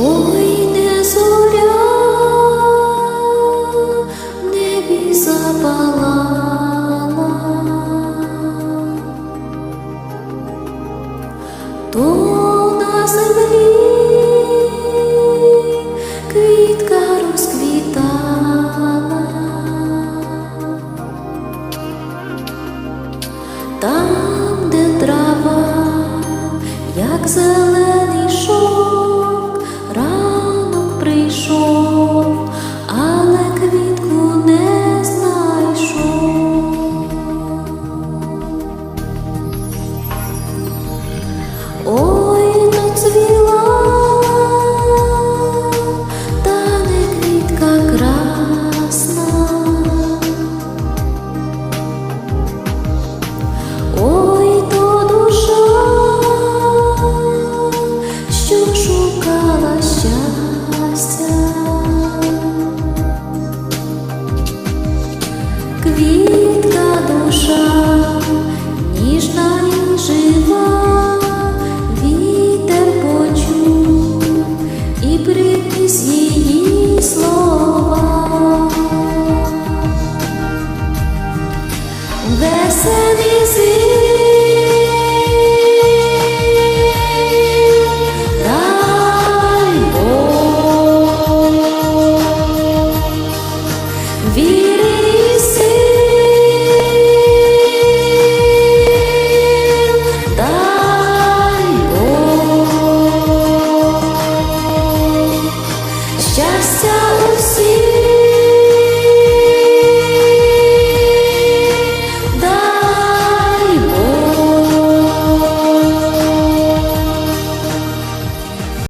Ой, не зоря в небі запалала, то на землі квітка розквітала. Там що шукала щастя, квітка душа, ніжна і жива, вітер почув і приніс її слова, веселі зі. consigo.